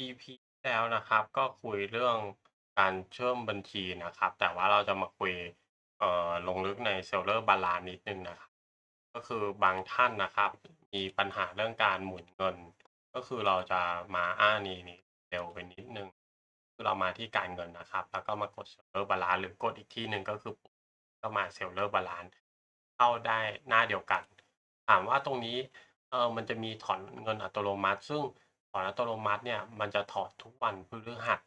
EP แล้วนะครับก็คุยเรื่องการเชื่อมบัญชีนะครับ แต่ว่าเราจะมาคุยเอ่อลงลึกใน Seller Balance นิดนึงนะครับ ก็คือบางท่านนะครับ มีปัญหาเรื่องการหมุนเงิน ก็คือเราจะมาอ้านี้นี้เร็วไปนิดนึงคือเรามาที่การเงินนะครับ แล้วก็มากด Seller Balance หรือกดอีกที่หนึ่งก็คือก็มา Seller Balance เข้าได้หน้าเดียวกัน ถามว่าตรงนี้เออมันจะมีถอนเงินอัตโนมัติ ซึ่ง อนอัตโนมัติเนี่ยมันจะถอนทุกวันพฤหัส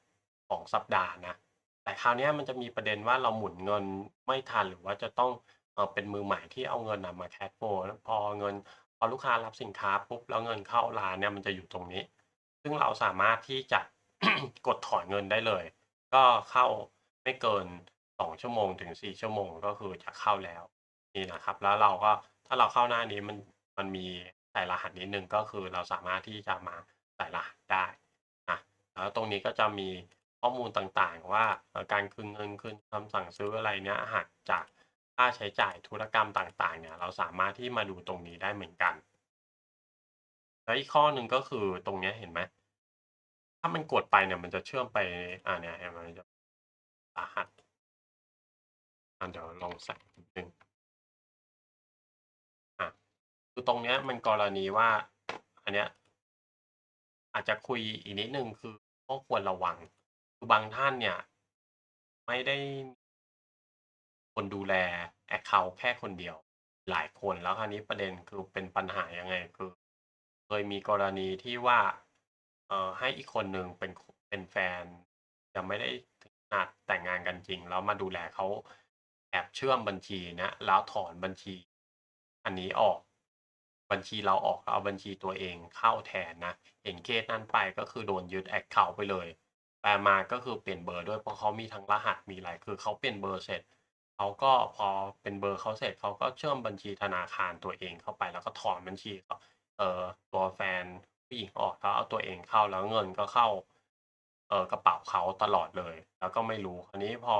ของสัปดาห์นะ แต่คราวนี้มันจะมีประเด็นว่าเราหมุนเงินไม่ทันหรือว่าจะต้องเป็นมือใหม่ที่เอาเงินน่ะมา Cash Flow แล้วพอเงินพอลูกค้ารับสินค้าปุ๊บแล้วเงินเข้าร้านเนี่ยมันจะอยู่ตรงนี้ ซึ่งเราสามารถที่จะกดถอนเงินได้เลย ก็เข้าไม่เกิน 2 ชั่วโมงถึง 4 ชั่วโมงก็คือจะเข้าแล้วนี่นะครับ แล้วเราก็ถ้าเราเข้าหน้านี้มันมันมีใส่รหัสนิดนึงก็คือเราสามารถที่จะมา ใส่รหัสได้นะแล้วตรงนี้ก็จะมีข้อมูลต่างๆ ว่าการคืนเงินคืนคำสั่งซื้ออะไรเนี่ยหักจากค่าใช้จ่ายธุรกรรมต่างๆเนี่ยเราสามารถที่มาดูตรงนี้ได้เหมือนกัน แล้วอีกข้อหนึ่งก็คือตรงเนี้ยเห็นไหมถ้ามันกดไปเนี่ยมันจะเชื่อมไปอ่าเนี่ยเห็นไหมจะรหัสอ่าเดี๋ยวลองใส่นิดหนึ่งอาคือตรงเนี้ยมันกรณีว่าอันเนี้ย อาจจะคุยอีกนิดหนึ่งคือข้อควรระวัง คือบางท่านเนี่ย ไม่ได้คนดูแลแอ็กเคานต์แค่คนเดียว หลายคนแล้วคราวนี้ประเด็นคือเป็นปัญหายังไงคือ เคยมีกรณีที่ว่า เอ่อให้อีกคนหนึ่งเป็นเป็นแฟนยังไม่ได้ถึงขนาดแต่งงานกันจริง แล้วมาดูแลเขาแอบเชื่อมบัญชีนี้ยแล้วถอนบัญชี อันนี้ออก บัญชีเราออกเอาบัญชีตัวเองเข้าแทนนะ เห็นเคสนั้นไปก็คือโดนยึดแอ็กเคานต์ไปเลยแปลมาก็คือเปลี่ยนเบอร์ด้วยเพราะเขามีทั้งรหัสมีอะไรคือเขาเปลี่ยนเบอร์เสร็จเขาก็พอเป็นเบอร์เขาเสร็จเขาก็เชื่อมบัญชีธนาคารตัวเองเข้าไป แล้วก็ถอนบัญชีขเอ่อตัวแฟนผู้หญิงออกแล้วเอาตัวเองเข้าแล้วเงินก็เข้าเออกระเป๋าเขาตลอดเลย แล้วก็ไม่รู้คราวนี้พอ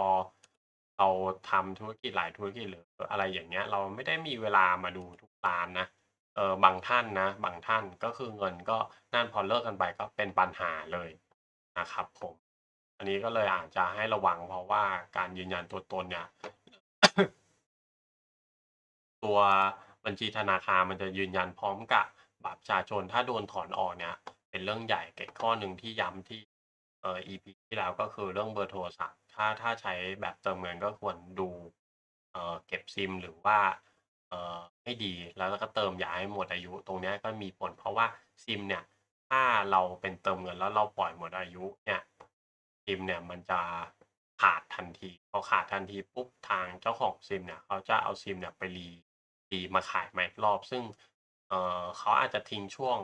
เราทำธุรกิจหลายธุรกิจหรืออะไรอย่างเงี้ย เราไม่ได้มีเวลามาดูทุกร้านนะ เออบางท่านนะ บางท่านก็คือเงินก็นั่นพอเลิกกันไปก็เป็นปัญหาเลยนะครับผม อันนี้ก็เลยอาจจะให้ระวังเพราะว่าการยืนยันตัวตนเนี่ย ตัวบัญชีธนาคารมันจะยืนยันพร้อมกับบัตรประชาชนถ้าโดนถอนออกเนี่ย เป็นเรื่องใหญ่เกับอีกข้อหนึ่งที่ย้ำที่เอ่อ EP ที่แล้วก็คือเรื่องเบอร์โทรศัพท์ถ้าถ้าใช้แบบเติมเงินก็ควรดูเอ่อเก็บซิมหรือว่า ให้ดี แล้วก็เติมอย่าให้หมดอายุ ตรงนี้ก็มีผลเพราะว่าซิมเนี่ย ถ้าเราเป็นเติมเงินแล้วเราปล่อยหมดอายุเนี่ยซิมเนี่ยมันจะขาดทันทีพอขาดทันทีปุ๊บทางเจ้าของซิมเนี่ยเขาจะเอาซิมเนี่ยไปรีรีมาขายใหม่อีกรอบ ซึ่งเออเขาอาจจะทิ้งช่วง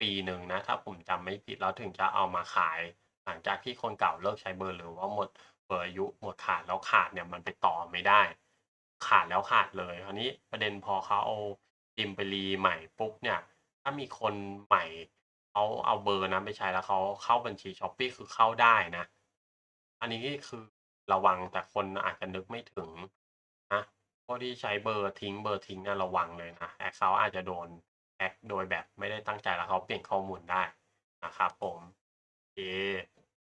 ปีหนึ่งนะ ถ้าผมจำไม่ผิดแล้วถึงจะเอามาขาย หลังจากที่คนเก่าเลิกใช้เบอร์หรือว่าหมดเบอร์อายุหมดขาดแล้วขาดเนี่ยมันไปต่อไม่ได้ ขาดแล้วขาดเลยคราวนี้ประเด็นพอเขาเอาซิมไปรีใหม่ปุ๊บเนี่ย ถ้ามีคนใหม่เขาเอาเบอร์นั้นไปใช้แล้วเขาเข้าบัญชี Shopee คือเข้าได้นะ อันนี้คือระวังแต่คนอาจจะนึกไม่ถึงนะพวกที่ใช้เบอร์ทิ้งเบอร์ทิ้งเนี่ยระวังเลยนะแอ็กเคาอาจจะโดนแฮ็กโดยแบบไม่ได้ตั้งใจแล้วเขาเปลี่ยนข้อมูลได้นะครับผมโอ